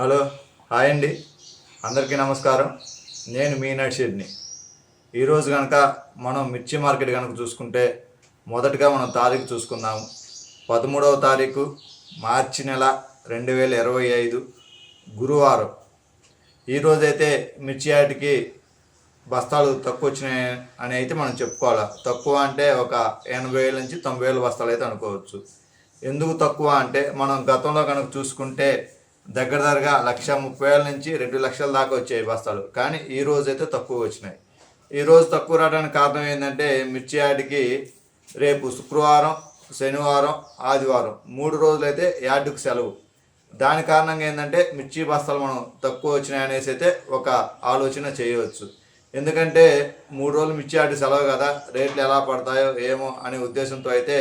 Hello hi అండి. అందరికీ నమస్కారం. నేను మీ నర్షిడ్ని ఈరోజు కనుక మనం మిర్చి మార్కెట్ కనుక చూసుకుంటే మొదటగా మనం తారీఖు చూసుకుందాము. పదమూడవ తారీఖు మార్చి నెల రెండు వేల ఇరవై ఐదు గురువారం. ఈరోజైతే మిర్చి యాటికి బస్తాలు తక్కువ వచ్చినాయి అని అయితే మనం చెప్పుకోవాలి. తక్కువ అంటే ఒక ఎనభై వేల నుంచి తొంభై వేల బస్తాలు అయితే అనుకోవచ్చు. ఎందుకు తక్కువ అంటే మనం గతంలో కనుక చూసుకుంటే దగ్గర దగ్గరగా లక్ష ముప్పై వేల నుంచి రెండు లక్షల దాకా వచ్చాయి బస్తాలు. కానీ ఈ రోజు అయితే తక్కువ వచ్చినాయి. ఈ రోజు తక్కువ రావడానికి కారణం ఏంటంటే మిర్చి యార్డ్కి రేపు శుక్రవారం శనివారం ఆదివారం మూడు రోజులైతే యార్డుకు సెలవు. దాని కారణంగా ఏంటంటే మిర్చి బస్తాలు మనం తక్కువ వచ్చినాయి అనేసి అయితే ఒక ఆలోచన చేయవచ్చు. ఎందుకంటే మూడు రోజులు మిర్చి యార్డు సెలవు కదా రేట్లు ఎలా పడతాయో ఏమో అనే ఉద్దేశంతో అయితే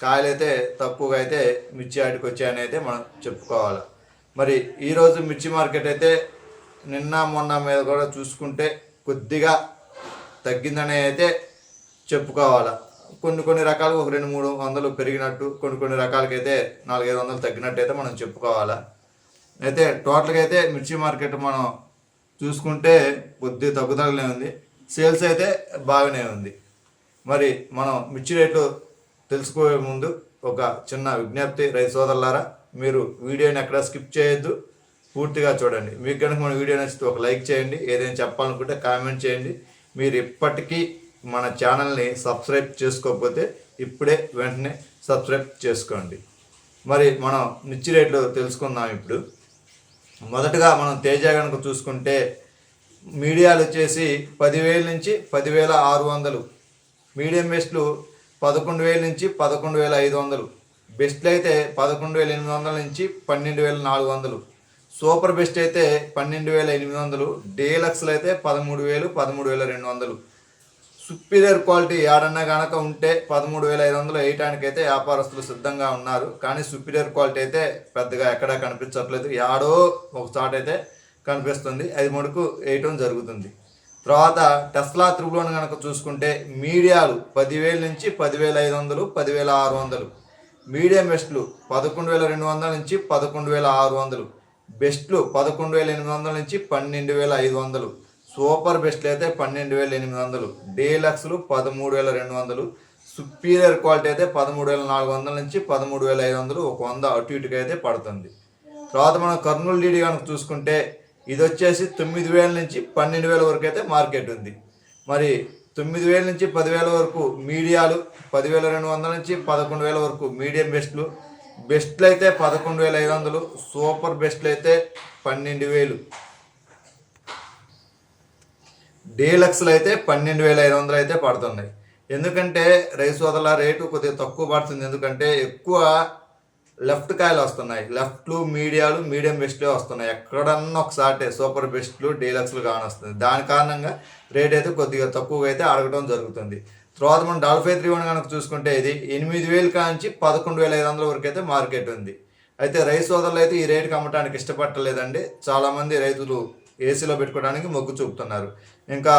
కాయలైతే తక్కువగా అయితే మిర్చి ఆడికి వచ్చాయని అయితే మనం చెప్పుకోవాలి. మరి ఈరోజు మిర్చి మార్కెట్ అయితే నిన్న మొన్న మీద కూడా చూసుకుంటే కొద్దిగా తగ్గిందని అయితే చెప్పుకోవాలి. కొన్ని కొన్ని రకాలు ఒక రెండు మూడు వందలు పెరిగినట్టు కొన్ని కొన్ని రకాలకైతే నాలుగైదు వందలు తగ్గినట్టు అయితే మనం చెప్పుకోవాలా. అయితే టోటల్గా అయితే మిర్చి మార్కెట్ మనం చూసుకుంటే కొద్ది తగ్గుదలనే ఉంది. సేల్స్ అయితే బాగానే ఉంది. మరి మనం మిర్చి రేట్లు తెలుసుకోవే ముందు ఒక చిన్న విజ్ఞప్తి రైతు సోదరులారా. మీరు వీడియోని ఎక్కడ స్కిప్ చేయొద్దు. పూర్తిగా చూడండి. మీకు కనుక మన వీడియో నచ్చితే ఒక లైక్ చేయండి. ఏదైనా చెప్పాలనుకుంటే కామెంట్ చేయండి. మీరు ఇప్పటికీ మన ఛానల్ని సబ్స్క్రైబ్ చేసుకోకపోతే ఇప్పుడే వెంటనే సబ్స్క్రైబ్ చేసుకోండి. మరి మనం నిచ్చి రేట్లు తెలుసుకుందాం ఇప్పుడు. మొదటగా మనం తేజ కనుక చూసుకుంటే మీడియాలు వచ్చేసి పదివేల నుంచి పదివేల ఆరు వందలు. మీడియం వేస్ట్లు పదకొండు వేల నుంచి పదకొండు వేల ఐదు వందలు. బెస్ట్లు అయితే పదకొండు వేల ఎనిమిది వందల నుంచి పన్నెండు వేల నాలుగు వందలు. సూపర్ బెస్ట్ అయితే పన్నెండు వేల ఎనిమిది వందలు. డీలక్స్లు అయితే పదమూడు వేలు పదమూడు వేల రెండు వందలు. సుపీరియర్ క్వాలిటీ ఏడన్నా కనుక ఉంటే పదమూడు వేల ఐదు వందలు వేయటానికి అయితే వ్యాపారస్తులు సిద్ధంగా ఉన్నారు. కానీ సుపీరియర్ క్వాలిటీ అయితే పెద్దగా ఎక్కడా కనిపించట్లేదు. ఏడో ఒక చోట అయితే కనిపిస్తుంది. అది మటుకు వేయటం జరుగుతుంది. తర్వాత టెస్లా త్రిబులోని కనుక చూసుకుంటే మీడియాలు పదివేల నుంచి పదివేల ఐదు వందలు పదివేల ఆరు వందలు. మీడియం బెస్ట్లు పదకొండు వేల రెండు వందల నుంచి పదకొండు వేల ఆరు వందలు. బెస్ట్లు పదకొండు వేల ఎనిమిది వందల నుంచి పన్నెండు వేల ఐదు వందలు. సూపర్ బెస్ట్లు అయితే పన్నెండు వేల ఎనిమిది వందలు. డీలక్స్లు పదమూడు వేల రెండు వందలు. సుపీరియర్ క్వాలిటీ అయితే పదమూడు వేల నాలుగు వందల నుంచి పదమూడు వేల ఐదు వందలు. ఒక వంద అటు ఇటుగా అయితే పడుతుంది. తర్వాత మనం కర్నూలు డీడీ కనుక చూసుకుంటే ఇది వచ్చేసి తొమ్మిది వేల నుంచి పన్నెండు వేల వరకు అయితే మార్కెట్ ఉంది. మరి తొమ్మిది వేల నుంచి పదివేల వరకు మీడియాలు పదివేల రెండు వందల నుంచి పదకొండు వేల వరకు మీడియం బెస్ట్లు. బెస్ట్లు అయితే పదకొండు వేల ఐదు వందలు సూపర్ బెస్ట్లు అయితే పన్నెండు వేలు. డీలక్స్లు అయితే పన్నెండు వేల ఐదు వందలు అయితే పడుతున్నాయి. ఎందుకంటే రైస్ వదల రేటు కొద్దిగా తక్కువ పడుతుంది. ఎందుకంటే ఎక్కువ లెఫ్ట్ కాయలు వస్తున్నాయి. లెఫ్ట్లు మీడియాలు మీడియం బెస్ట్లే వస్తున్నాయి. ఎక్కడన్నా ఒకసారి సూపర్ బెస్ట్లు డీలక్స్లు కానొస్తుంది. దాని కారణంగా రేట్ అయితే కొద్దిగా తక్కువగా అయితే అడగడం జరుగుతుంది. తర్వాత మనం డాల్ఫై త్రీ వన్ కనుక చూసుకుంటే ఇది ఎనిమిది వేలు కాంచి పదకొండు వేల ఐదు వందల వరకు అయితే మార్కెట్ ఉంది. అయితే రైతు సోదరులు అయితే ఈ రేటుకి అమ్మటానికి ఇష్టపడలేదండి చాలామంది రైతులు ఏసీలో పెట్టుకోవడానికి మొగ్గు చూపుతున్నారు. ఇంకా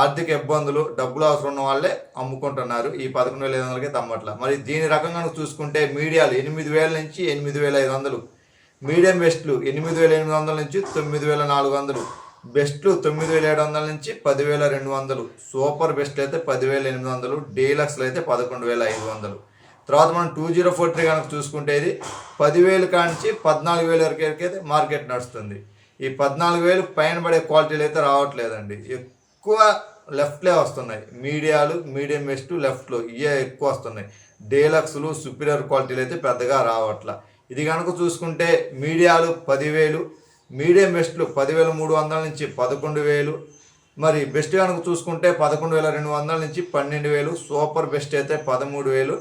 ఆర్థిక ఇబ్బందులు డబ్బులు అవసరం ఉన్న వాళ్ళే అమ్ముకుంటున్నారు. ఈ పదకొండు వేల ఐదు వందలకి తమ్మట్ల. మరి దీని రకంగా చూసుకుంటే మీడియాలు ఎనిమిది వేల నుంచి ఎనిమిది వేల ఐదు వందలు. మీడియం బెస్ట్లు ఎనిమిది వేల ఎనిమిది వందల నుంచి తొమ్మిది వేల నాలుగు వందలు. బెస్ట్లు తొమ్మిది వేల ఏడు వందల నుంచి పదివేల రెండు వందలు. సూపర్ బెస్ట్లు అయితే పదివేల ఎనిమిది వందలు. డీలక్స్లు అయితే పదకొండు వేల ఐదు వందలు. తర్వాత మనం టూ జీరో ఫోర్ త్రీ కనుక చూసుకుంటే ఇది పదివేలు కానించి పద్నాలుగు వేల వరకు అయితే మార్కెట్ నడుస్తుంది. ఈ పద్నాలుగు వేలు పైన పడే క్వాలిటీలు అయితే రావట్లేదండి. ఎక్కువ లెఫ్ట్లే వస్తున్నాయి. మీడియాలు మీడియం బెస్ట్ లెఫ్ట్లు ఇవే ఎక్కువ వస్తున్నాయి. డీలక్స్లు సుపీరియర్ క్వాలిటీలు అయితే పెద్దగా రావట్లా. ఇది కనుక చూసుకుంటే మీడియాలు పదివేలు మీడియం బెస్ట్లు పదివేల మూడు వందల నుంచి పదకొండు వేలు మరి బెస్ట్ కనుక చూసుకుంటే పదకొండు వేల రెండు వందల నుంచి పన్నెండు వేలు సూపర్ బెస్ట్ అయితే పదమూడు వేలు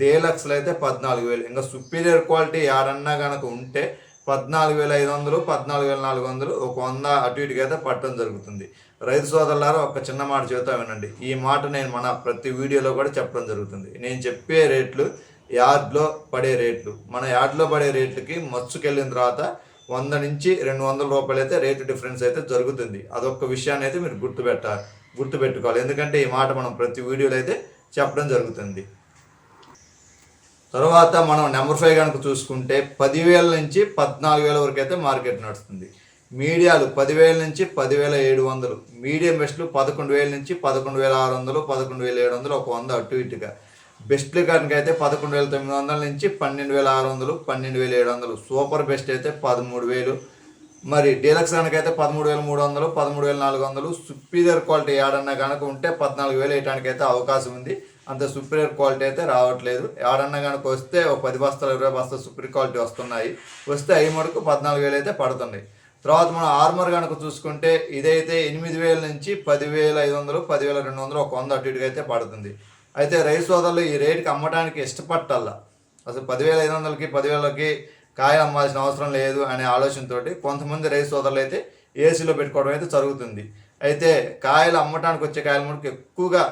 డేలక్స్లు అయితే పద్నాలుగు వేలు. ఇంకా సుపీరియర్ క్వాలిటీ ఏడన్నా కనుక ఉంటే పద్నాలుగు వేల ఐదు వందలు పద్నాలుగు వేల నాలుగు వందలు ఒక వంద అటు ఇటుగా అయితే పట్టడం జరుగుతుంది. రైతు సోదరులారా ఒక చిన్న మాట చెబుతా వినండి. ఈ మాట నేను మన ప్రతి వీడియోలో కూడా చెప్పడం జరుగుతుంది. నేను చెప్పే రేట్లు యార్డ్లో పడే రేట్లు. మన యార్డ్లో పడే రేట్లకి మచ్చుకెళ్ళిన తర్వాత వంద నుంచి రెండు వందల రూపాయలు అయితే రేటు డిఫరెన్స్ అయితే జరుగుతుంది. అదొక విషయాన్ని అయితే మీరు గుర్తుపెట్టాలి గుర్తుపెట్టుకోవాలి. ఎందుకంటే ఈ మాట మనం ప్రతి వీడియోలో అయితే చెప్పడం జరుగుతుంది. తర్వాత మనం నెంబర్ ఫైవ్ కనుక చూసుకుంటే పదివేల నుంచి పద్నాలుగు వేల వరకు అయితే మార్కెట్ నడుస్తుంది. మీడియాలు పదివేల నుంచి పదివేల ఏడు వందలు మీడియం బెస్ట్లు పదకొండు వేల నుంచి పదకొండు వేల ఆరు వందలు పదకొండు వేల ఏడు వందలు ఒక వంద అటు ఇటుగా. బెస్ట్లు కనుక అయితే పదకొండు వేల తొమ్మిది వందల నుంచి పన్నెండు వేల ఆరు వందలు పన్నెండు వేల ఏడు వందలు. సూపర్ బెస్ట్ అయితే పదమూడు వేలు. మరి డీలక్స్ కనుక అయితే పదమూడు వేల మూడు వందలు పదమూడు వేల నాలుగు వందలు. సుపీరియర్ క్వాలిటీ ఏడన్నా కనుక ఉంటే పద్నాలుగు వేలు వేయడానికి అయితే అవకాశం ఉంది. అంత సుపీరియర్ క్వాలిటీ అయితే రావట్లేదు. ఎవడన్నా కనుక వస్తే ఒక పది బస్తాలు ఇరవై బస్తాలు సుపీరియర్ క్వాలిటీ వస్తున్నాయి. వస్తే అవి మటుకు పద్నాలుగు వేలు అయితే పడుతున్నాయి తర్వాత మనం ఆర్మర్ కనుక చూసుకుంటే ఇదైతే ఎనిమిది వేల నుంచి పదివేల ఐదు వందలు పదివేల రెండు వందలు ఒక వంద అటు ఇటుగా అయితే పడుతుంది. అయితే రైస్ సోదరులు ఈ రేటుకి అమ్మడానికి ఇష్టపట్టాల అసలు పదివేల ఐదు వందలకి పదివేలకి కాయలు అమ్మాల్సిన అవసరం లేదు అనే ఆలోచనతోటి కొంతమంది రైస్ సోదరులు అయితే ఏసీలో పెట్టుకోవడం అయితే జరుగుతుంది. అయితే కాయలు అమ్మటానికి వచ్చే కాయల మనకు ఎక్కువగా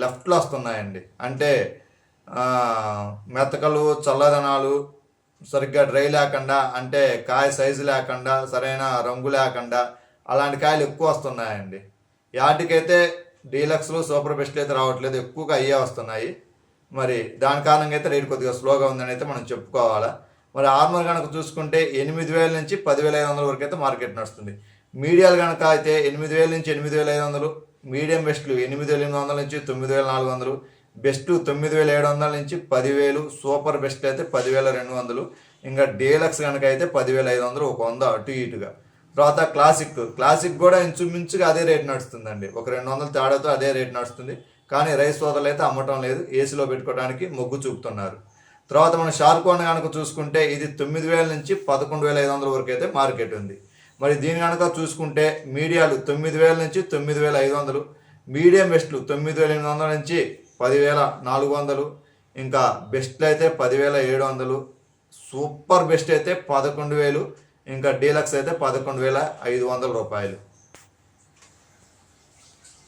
లెఫ్ట్లో వస్తున్నాయండి. అంటే మెతకలు చల్లదనాలు సరిగ్గా డ్రై లేకుండా అంటే కాయ సైజు లేకుండా సరైన రంగు లేకుండా అలాంటి కాయలు ఎక్కువ వస్తున్నాయండి. వాటికైతే డీలక్స్లు సూపర్ బెస్ట్లు అయితే రావట్లేదు ఎక్కువగా అయ్యే వస్తున్నాయి. మరి దాని కారణంగా అయితే రేటు కొద్దిగా స్లోగా ఉందని అయితే మనం చెప్పుకోవాలా. మరి ఆర్మర్ కనుక చూసుకుంటే ఎనిమిది వేల నుంచి పదివేల ఐదు వందల వరకు అయితే మార్కెట్ నడుస్తుంది. మీడియాలు కనుక అయితే ఎనిమిది వేల నుంచి ఎనిమిది వేల ఐదు వందలు మీడియం బెస్ట్లు ఎనిమిది వేల ఎనిమిది వందల నుంచి తొమ్మిది వేల నాలుగు వందలు బెస్ట్ తొమ్మిది వేల ఏడు వందల నుంచి పదివేలు సూపర్ బెస్ట్ అయితే పదివేల రెండు వందలు ఇంకా డీలక్స్ కనుక అయితే పదివేల ఐదు వందలు ఒక వంద అటు ఇటుగా. తర్వాత క్లాసిక్ క్లాసిక్ కూడా ఇంచుమించుగా అదే రేట్ నడుస్తుందండి. ఒక రెండు వందల తేడాతో అదే రేట్ నడుస్తుంది. కానీ రైస్ సోదరులు అయితే అమ్మటం లేదు ఏసీలో పెట్టుకోవడానికి మొగ్గు చూపుతున్నారు. తర్వాత మనం షార్కోన్ కనుక చూసుకుంటే ఇది తొమ్మిది వేల నుంచి పదకొండు వేల ఐదు వందల వరకు అయితే మార్కెట్ ఉంది. మరి దీని కనుక చూసుకుంటే మీడియాలు తొమ్మిది వేల నుంచి తొమ్మిది వేల ఐదు వందలు మీడియం బెస్ట్లు తొమ్మిది వేల ఎనిమిది వందల నుంచి పదివేల నాలుగు వందలు ఇంకా బెస్ట్లు అయితే పదివేల ఏడు వందలు సూపర్ బెస్ట్ అయితే పదకొండు వేలు ఇంకా డీలక్స్ అయితే పదకొండు వేల ఐదు వందల రూపాయలు.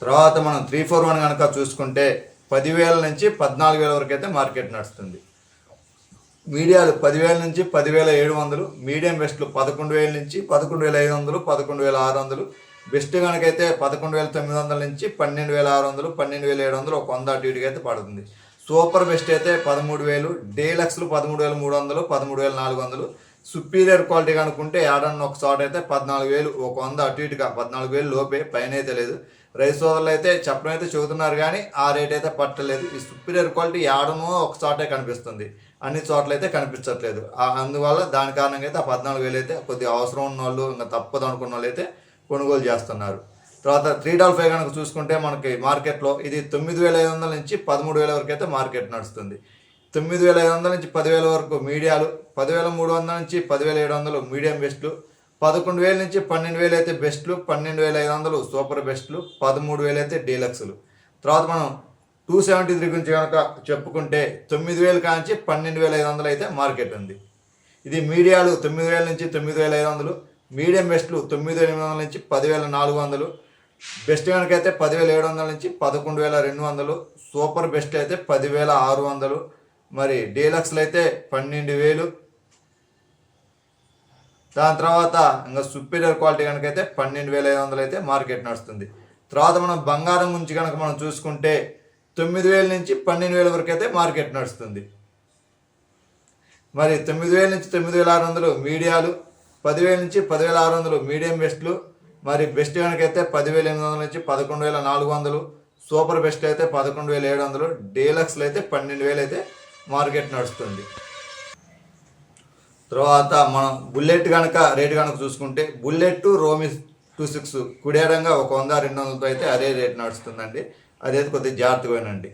తర్వాత మనం త్రీ ఫోర్ వన్ కనుక చూసుకుంటే పదివేల నుంచి పద్నాలుగు వేల వరకు అయితే మార్కెట్ నడుస్తుంది. మీడియాలు పదివేల నుంచి పదివేల ఏడు వందలు మీడియం బెస్ట్లు పదకొండు వేల నుంచి పదకొండు వేల ఐదు వందలు పదకొండు వేల ఆరు వందలు. బెస్ట్ కనుకైతే పదకొండు వేల తొమ్మిది వందల నుంచి పన్నెండు వేల ఆరు వందలు పన్నెండు వేల ఏడు వందలు ఒక వంద అటు ఇటుగా అయితే పడుతుంది. సూపర్ బెస్ట్ అయితే పదమూడు వేలు డీలక్స్లు పదమూడు వేల మూడు వందలు పదమూడు వేల నాలుగు వందలు. సుపీరియర్ క్వాలిటీ కనుక్కుంటే ఏడన్న ఒక చోట అయితే పద్నాలుగు వేలు ఒక వంద అటు ఇటుగా పద్నాలుగు వేలు లోపే పైన అయితే లేదు. రైతు సోదరులు అయితే చెప్పడం అయితే చెబుతున్నారు కానీ ఆ రేట్ అయితే పట్టలేదు. ఈ సుపీరియర్ క్వాలిటీ ఏడనో ఒక చోటే కనిపిస్తుంది. అన్ని చోట్ల అయితే కనిపించట్లేదు అందువల్ల దాని కారణంగా అయితే ఆ పద్నాలుగు వేలు అయితే కొద్దిగా అవసరం ఉన్న వాళ్ళు ఇంకా తప్పదు అనుకున్న వాళ్ళు అయితే కొనుగోలు చేస్తున్నారు. తర్వాత త్రీ డాల్ ఫైవ్ కనుక చూసుకుంటే మనకి మార్కెట్లో ఇది తొమ్మిది వేల ఐదు వందల నుంచి పదమూడు వేల వరకు అయితే మార్కెట్ నడుస్తుంది. తొమ్మిది వేల ఐదు వందల నుంచి పదివేల వరకు మీడియాలు పదివేల మూడు వందల నుంచి పదివేల ఏడు వందలు మీడియం బెస్ట్లు పదకొండు వేల నుంచి పన్నెండు వేలు అయితే బెస్ట్లు పన్నెండు వేల ఐదు వందలు సూపర్ బెస్ట్లు పదమూడు వేలు అయితే డీలక్స్లు. తర్వాత మనం టూ సెవెంటీ త్రీ గురించి కనుక చెప్పుకుంటే తొమ్మిది వేలు కాంచి పన్నెండు వేల ఐదు వందలు అయితే మార్కెట్ ఉంది. ఇది మీడియాలు తొమ్మిది వేల నుంచి తొమ్మిది వేల ఐదు వందలు మీడియం బెస్ట్లు తొమ్మిది వేల ఎనిమిది వందల నుంచి పదివేల నాలుగు వందలు బెస్ట్ కనుకైతే పదివేల ఏడు వందల నుంచి పదకొండు వేల రెండు వందలు సూపర్ బెస్ట్ అయితే పదివేల ఆరు వందలు మరి డీలక్స్లు అయితే పన్నెండు వేలు. దాని తర్వాత ఇంకా సుపీరియర్ క్వాలిటీ కనుకైతే అయితే పన్నెండు వేల ఐదు వందలు అయితే మార్కెట్ నడుస్తుంది. తర్వాత మనం బంగారం గురించి కనుక మనం చూసుకుంటే తొమ్మిది వేల నుంచి పన్నెండు వేల వరకు అయితే మార్కెట్ నడుస్తుంది. మరి తొమ్మిది వేల నుంచి తొమ్మిది వేల ఆరు వందలు మీడియాలు పదివేల నుంచి పదివేల ఆరు వందలు మీడియం బెస్ట్లు మరి బెస్ట్ అయితే పదివేల ఎనిమిది వందల నుంచి పదకొండు వేల నాలుగు వందలు సూపర్ బెస్ట్ అయితే పదకొండు వేల ఏడు వందలు డీలక్స్లు అయితే పన్నెండు వేలు అయితే మార్కెట్ నడుస్తుంది. తర్వాత మనం బుల్లెట్ కనుక రేటు కనుక చూసుకుంటే బుల్లెట్ రోమి టూ సిక్స్ కుడేరంగా ఒక వంద రెండు వందలతో అయితే అదే రేట్ నడుస్తుందండి. అదైతే కొద్దిగా జాగ్రత్తగా వినండి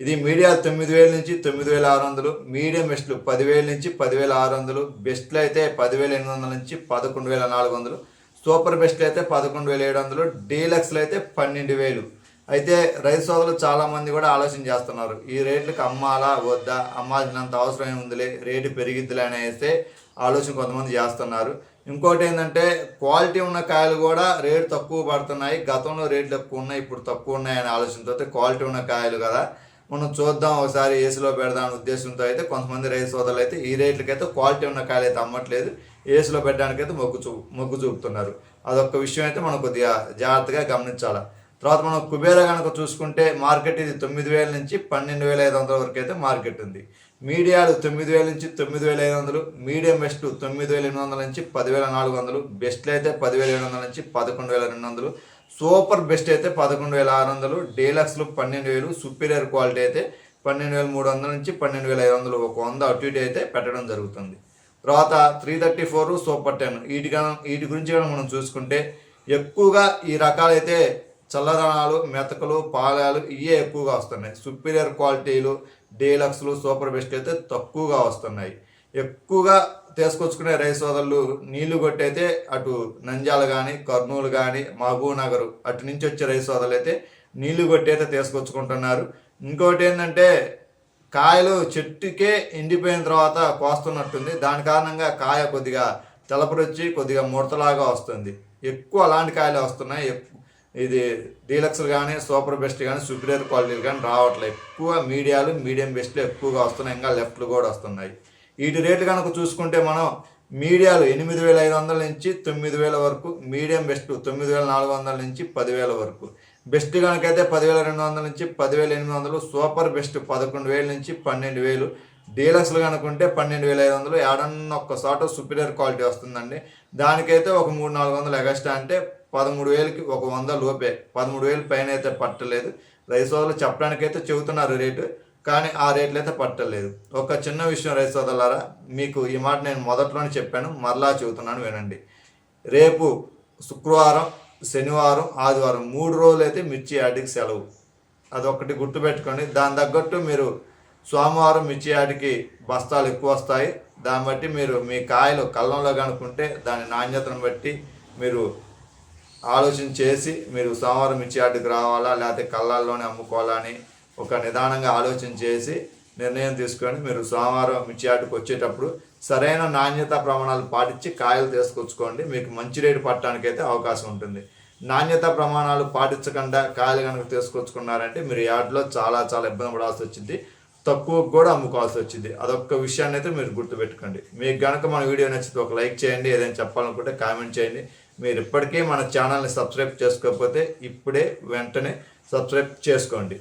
ఇది మీడియా తొమ్మిది వేల నుంచి తొమ్మిది వేల ఆరు వందలు మీడియం బెస్ట్లు పదివేల నుంచి పదివేల ఆరు వందలు బెస్ట్లు అయితే పదివేల ఎనిమిది వందల నుంచి పదకొండు వేల నాలుగు వందలు సూపర్ బెస్ట్లు అయితే పదకొండు వేల ఏడు వందలు డీలక్స్లు అయితే పన్నెండు వేలు. అయితే రైతు సోదరులు చాలామంది కూడా ఆలోచన చేస్తున్నారు. ఈ రేట్లకు అమ్మాలా వద్దా? అమ్మాల్సినంత అవసరం ఏముందిలే రేటు పెరిగిద్దిలే అని అయితే ఆలోచన కొంతమంది చేస్తున్నారు. ఇంకోటి ఏంటంటే క్వాలిటీ ఉన్న కాయలు కూడా రేటు తక్కువ పడుతున్నాయి. గతంలో రేట్లు ఎక్కువ ఉన్నాయి ఇప్పుడు తక్కువ ఉన్నాయి అనే ఆలోచనతో క్వాలిటీ ఉన్న కాయలు కదా. మనం చూద్దాం ఒకసారి ఏసీలో పెడదాం అనే ఉద్దేశంతో అయితే కొంతమంది రైతు సోదరులు అయితే ఈ రేట్లకైతే క్వాలిటీ ఉన్న కాయలు అయితే అమ్మట్లేదు. ఏసీలో పెట్టడానికైతే మొగ్గు చూ మొగ్గు చూపుతున్నారు. అదొక విషయం అయితే మనం కొద్దిగా జాగ్రత్తగా గమనించాలి. తర్వాత మనం కుబేర కనుక చూసుకుంటే మార్కెట్ ఇది తొమ్మిది వేల నుంచి పన్నెండు వేల ఐదు వందల వరకు అయితే మార్కెట్ ఉంది. మీడియాలు తొమ్మిది వేల నుంచి తొమ్మిది వేల ఐదు వందలు మీడియం బెస్ట్ తొమ్మిది వేల ఎనిమిది వందల నుంచి పదివేల నాలుగు వందలు బెస్ట్లు అయితే పదివేల ఏడు వందల నుంచి పదకొండు వేల రెండు వందలు సూపర్ బెస్ట్ అయితే పదకొండు వేల ఆరు వందలు డీలక్స్లు పన్నెండు వేలు సుపీరియర్ క్వాలిటీ అయితే పన్నెండు వేల మూడు వందల నుంచి పన్నెండు వేల ఐదు వందలు ఒక వంద అటు ఇటు అయితే పెట్టడం జరుగుతుంది. తర్వాత three thirty four super ten. వీటి వీటి గురించి కూడా మనం చూసుకుంటే ఎక్కువగా ఈ రకాలైతే చల్లదనాలు మెతకలు పాలాలు ఇవే ఎక్కువగా వస్తున్నాయి. సుపీరియర్ క్వాలిటీలు డీలక్స్లు సూపర్ బెస్ట్ అయితే తక్కువగా వస్తున్నాయి. ఎక్కువగా తీసుకొచ్చుకునే రైస్ సోదరులు నీళ్ళు కొట్టయితే అటు నంజాలు కానీ కర్నూలు కానీ మహబూబ్ నగర్ అటు నుంచి వచ్చే రైస్ సోదరులు అయితే నీళ్ళు కొట్టయితే తీసుకొచ్చుకుంటున్నారు. ఇంకోటి ఏంటంటే కాయలు చెట్టుకే ఎండిపోయిన తర్వాత కోస్తున్నట్టుంది. దాని కారణంగా కాయ కొద్దిగా తెలపరొచ్చి కొద్దిగా ముడతలాగా వస్తుంది. ఎక్కువ అలాంటి కాయలు వస్తున్నాయి. ఇది డీలక్స్ కానీ సూపర్ బెస్ట్ కానీ సుపీరియర్ క్వాలిటీలు కానీ రావట్లేదు ఎక్కువ మీడియాలు మీడియం బెస్ట్లు ఎక్కువగా వస్తున్నాయి. ఇంకా లెఫ్ట్లు కూడా వస్తున్నాయి. వీటి రేట్లు కనుక చూసుకుంటే మనం మీడియాలు ఎనిమిది వేల ఐదు వందల నుంచి తొమ్మిది వేల వరకు మీడియం బెస్ట్ తొమ్మిది వేల నాలుగు వందల నుంచి పదివేల వరకు. బెస్ట్ కనుకైతే పదివేల రెండు వందల నుంచి పదివేల ఎనిమిది వందలు సూపర్ బెస్ట్ పదకొండు వేల నుంచి పన్నెండు వేలు డీలక్స్లు కనుకుంటే పన్నెండు వేల ఐదు వందలు ఏడన్న ఒక్క చోట సుపీరియర్ క్వాలిటీ వస్తుందండి. దానికైతే ఒక మూడు నాలుగు వందలు ఎగస్ట్రా అంటే పదమూడు వేలకి ఒక వంద లోపే. పదమూడు వేలు పైన అయితే పట్టలేదు. రైస్ సోదరులు చెప్పడానికైతే చెబుతున్నారు రేటు కానీ ఆ రేట్లు అయితే పట్టలేదు. ఒక చిన్న విషయం రైస్ సోదరులారా మీకు ఈ మాట నేను మొదట్లోనే చెప్పాను మరలా చెబుతున్నాను వినండి. రేపు శుక్రవారం శనివారం ఆదివారం మూడు రోజులు అయితే మిర్చి యాడికి సెలవు. అదొకటి గుర్తుపెట్టుకోండి. దాని తగ్గట్టు మీరు సోమవారం మిర్చియాడికి బస్తాలు ఎక్కువ వస్తాయి. దాన్ని బట్టి మీరు మీ కాయలు కళ్ళంలో కనుక్కుంటే దాని నాణ్యతను బట్టి మీరు ఆలోచన చేసి మీరు సోమవారం మిర్చి రావాలా లేకపోతే కళ్ళాల్లోనే అమ్ముకోవాలా అని ఒక నిదానంగా ఆలోచన చేసి నిర్ణయం తీసుకొని మీరు సోమవారం మిర్చి వచ్చేటప్పుడు సరైన నాణ్యత ప్రమాణాలు పాటించి కాయలు తీసుకొచ్చుకోండి. మీకు మంచి రేటు పట్టడానికి అయితే అవకాశం ఉంటుంది. నాణ్యత ప్రమాణాలు పాటించకుండా కాయలు కనుక తీసుకొచ్చుకున్నారంటే మీరు యాడ్లో చాలా చాలా ఇబ్బంది పడాల్సి వచ్చింది. తక్కువ కూడా అమ్ముకోవాల్సి వచ్చింది. అదొక్క విషయాన్ని అయితే మీరు గుర్తుపెట్టుకోండి. మీకు కనుక మన వీడియో నచ్చితే ఒక లైక్ చేయండి ఏదైనా చెప్పాలనుకుంటే కామెంట్ చేయండి. మీరు ఇప్పటికీ మన ఛానల్ని సబ్స్క్రైబ్ చేసుకోకపోతే ఇప్పుడే వెంటనే సబ్స్క్రైబ్ చేసుకోండి.